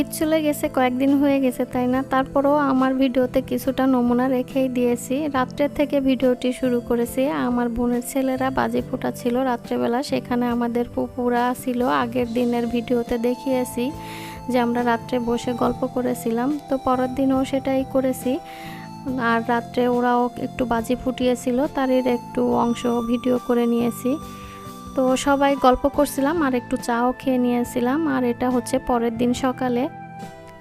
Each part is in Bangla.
ঈদ চলে গেছে, কয়েকদিন হয়ে গেছে, তাই না? তারপরেও আমার ভিডিওতে কিছুটা নমুনা রেখেই দিয়েছি। রাত্রের থেকে ভিডিওটি শুরু করেছি। আমার বোনের ছেলেরা বাজি ফোটা ছিল রাত্রেবেলা। সেখানে আমাদের পুপুরা ছিল। আগের দিনের ভিডিওতে দেখিয়েছি যে আমরা রাত্রে বসে গল্প করেছিলাম। তো পরের দিনও সেটাই করেছি। আর রাত্রে ওরাও একটু বাজি ফুটিয়েছিল, তারই একটু অংশ ভিডিও করে নিয়েছি। তো সবাই গল্প করছিলাম আর একটু চাও খেয়ে নিয়েছিলাম আর এটা হচ্ছে পরের দিন সকালে।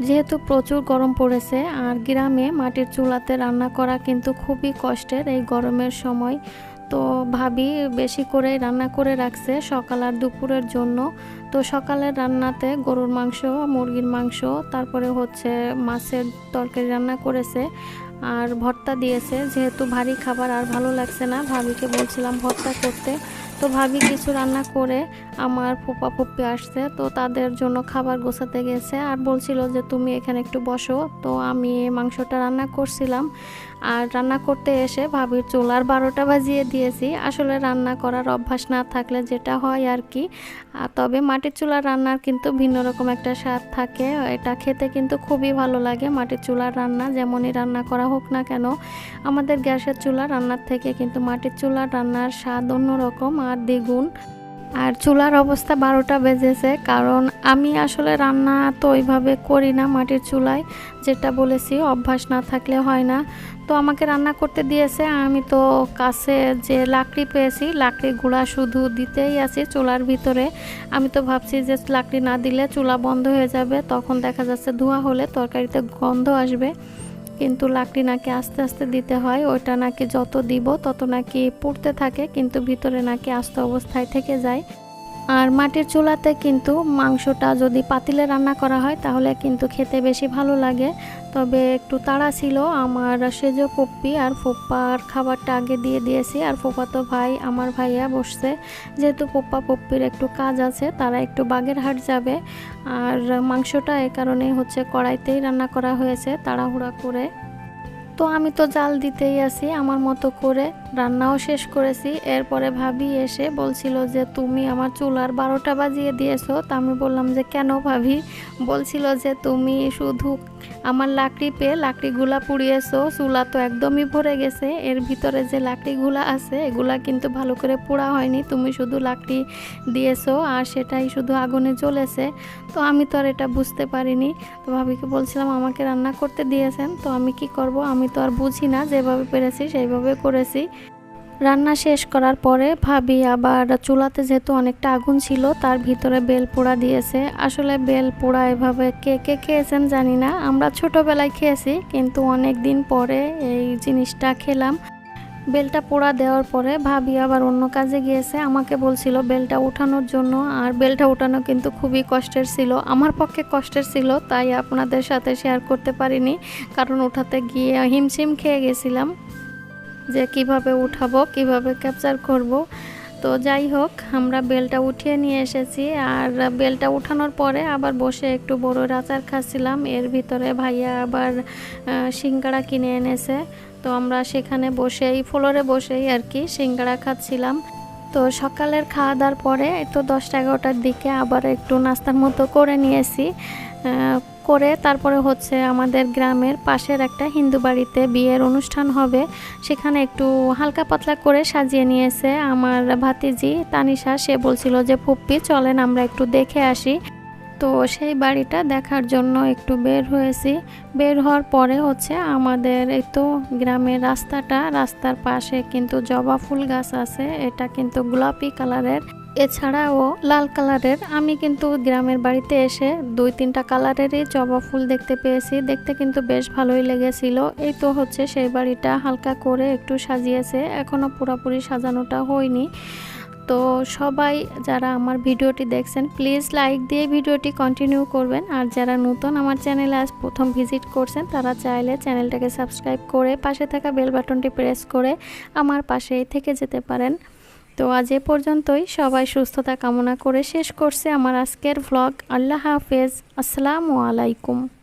যেহেতু প্রচুর গরম পড়েছে আর গ্রামে মাটির চুলাতে রান্না করা কিন্তু খুবই কষ্টের এই গরমের সময়। তো ভাবি বেশি করে রান্না করে রাখছে সকাল আর দুপুরের জন্য। তো সকালের রান্নাতে গরুর মাংস, মুরগির মাংস, তারপরে হচ্ছে মাছের তরকারি রান্না করেছে আর ভর্তা দিয়েছে। যেহেতু ভারী খাবার আর ভালো লাগছে না, ভাবিকে বলছিলাম ভর্তা করতে। তো ভাবি কিছু রান্না করে আমার ফুপা ফুপ্পি আসছে, তো তাদের জন্য খাবার গোছাতে গেছে। আর বলছিল যে, তুমি এখানে একটু বসো। তো আমি মাংসটা রান্না করছিলাম। আর রান্না করতে এসে ভাবির চুলার বারোটা বাজিয়ে দিয়েছি। আসলে রান্না করার অভ্যাস না থাকলে যেটা হয় আর কি। তবে মাটির চুলার রান্নার কিন্তু ভিন্ন রকম একটা স্বাদ থাকে। এটা খেতে কিন্তু খুবই ভালো লাগে মাটির চুলার রান্না, যেমনই রান্না করা হোক না কেন। আমাদের গ্যাসের চুলা রান্নার থেকে কিন্তু মাটির চুলার রান্নার স্বাদ অন্যরকম। আর দ্বিগুণ। আর চুলার অবস্থা বারোটা বেজেছে, কারণ আমি আসলে রান্না তো ওইভাবে করি না মাটির চুলায়, যেটা বলেছি, অভ্যাস না থাকলে হয় না। তো আমাকে রান্না করতে দিয়েছে আমি তো কাছে যে লাকড়ি পেয়েছি লাকড়ি গুঁড়া শুধু দিতেই আছি চুলার ভিতরে। আমি তো ভাবছি যে লাকড়ি না দিলে চুলা বন্ধ হয়ে যাবে, তখন দেখা যাচ্ছে ধোঁয়া হলে তরকারিতে গন্ধ আসবে। কিন্তু লাকড়ি নাকি আস্তে আস্তে দিতে হয় ওইটা নাকি যত দিব তত নাকি পড়তে থাকে, কিন্তু ভিতরে নাকি আস্ত অবস্থায় থেকে যায়। আর মাটির চুলাতে কিন্তু মাংসটা যদি পাতিলে রান্না করা হয়, তাহলে কিন্তু খেতে বেশি ভালো লাগে। তবে একটু তাড়া ছিল। আমার সেজ পপ্পি আর ফোপ্পার খাবারটা আগে দিয়ে দিয়েছি। আর ফোপা তো ভাই, আমার ভাইয়া বসছে। যেহেতু পপ্পা পপ্পির একটু কাজ আছে, তারা একটু বাগের হাট যাবে। আর মাংসটা এ কারণে হচ্ছে কড়াইতেই রান্না করা হয়েছে, তাড়াহুড়া করে। তো আমি তো জাল দিতেই আছি, আমার মতো করে। রান্নাও শেষ করেছি। এরপরে ভাবি এসে বলছিল যে, তুমি আমার চুলার বারোটা বাজিয়ে দিয়েছ। তা আমি বললাম যে, কেন ভাবি? বলছিল যে, তুমি শুধু আমার লাকড়ি পেয়ে লাকড়িগুলা পুড়িয়েছো। চুলা তো একদমই ভরে গেছে। এর ভিতরে যে লাকড়িগুলা আছে, এগুলা কিন্তু ভালো করে পোড়া হয়নি। তুমি শুধু লাকড়ি দিয়েছ আর সেটাই শুধু আগুনে জ্বলেছে। তো আমি তো আর এটা বুঝতে পারিনি। তো ভাবিকে বলছিলাম, আমাকে রান্না করতে দিয়েছেন। তো আমি কি করব? আমি তো আর বুঝি না। যেভাবে পেরেছি, সেইভাবে করেছি। রান্না শেষ করার পরে ভাবি আবার চুলাতে যেহেতু অনেকটা আগুন ছিল, তার ভিতরে বেল পোড়া দিয়েছে। আসলে বেল পোড়া এভাবে কে কে খেয়েছেন জানি না। আমরা ছোটোবেলায় খেয়েছি, কিন্তু অনেক দিন পরে এই জিনিসটা খেলাম। বেলটা পোড়া দেওয়ার পরে ভাবি আবার অন্য কাজে গিয়েছে। আমাকে বলছিল বেলটা উঠানোর জন্য, আর বেলটা উঠানো কিন্তু খুবই কষ্টের ছিল। আমার পক্ষে কষ্টের ছিল, তাই আপনাদের সাথে শেয়ার করতে পারিনি, কারণ উঠাতে গিয়ে হিমশিম খেয়ে গেছিলাম। যে কীভাবে উঠাবো, কীভাবে ক্যাপচার করব। তো যাই হোক, আমরা বেলটা উঠিয়ে নিয়ে এসেছি। আর বেলটা উঠানোর পরে আবার বসে একটু বড় আচার খাচ্ছিলাম। এর ভিতরে ভাইয়া আবার সিঙ্গাড়া কিনে এনেছে। তো আমরা সেখানে বসেই ফ্লোরে বসেই আর কি সিঙ্গাড়া খাচ্ছিলাম। তো সকালের খাওয়া দাওয়ার পরে তো দশটা এগারোটার দিকে আবার একটু নাস্তার মতো করে নিয়েছি। করে তারপরে হচ্ছে আমাদের গ্রামের পাশের একটা হিন্দু বাড়িতে বিয়ের অনুষ্ঠান হবে। সেখানে একটু হালকা পাতলা করে সাজিয়ে নিয়েছে আমার ভাতিজি তানিশা। সে বলছিল যে, ফুপ্পি, চলেন আমরা একটু দেখে আসি। তো সেই বাড়িটা দেখার জন্য একটু বের হয়েছি। বের হওয়ার পরে হচ্ছে আমাদের এই তো গ্রামের রাস্তাটা, রাস্তার পাশে কিন্তু জবা ফুল গাছ আছে। এটা কিন্তু গোলাপি কালারের। এছাড়াও লাল কালারের, আমি কিন্তু গ্রামের বাড়িতে এসে দুই তিনটা কালারেরই জবা ফুল দেখতে পেয়েছি। দেখতে কিন্তু বেশ ভালোই লেগেছিল। এই তো হচ্ছে সেই বাড়িটা হালকা করে একটু সাজিয়েছে। এখনও পুরোপুরি সাজানোটা হয়নি। তো সবাই যারা আমার ভিডিওটি দেখছেন, প্লিজ লাইক দিয়ে ভিডিওটি কন্টিনিউ করবেন। আর যারা নতুন আমার চ্যানেলে আজ প্রথম ভিজিট করছেন, তারা চাইলে চ্যানেলটাকে সাবস্ক্রাইব করে পাশে থাকা বেল বাটনটি প্রেস করে আমার পাশেই থেকে যেতে পারেন। তো আজ এ পর্যন্তই। সবাই সুস্থতা কামনা করে শেষ করছে আমার আজকের ভ্লগ আল্লাহ হাফেজ। আসসালামু আলাইকুম।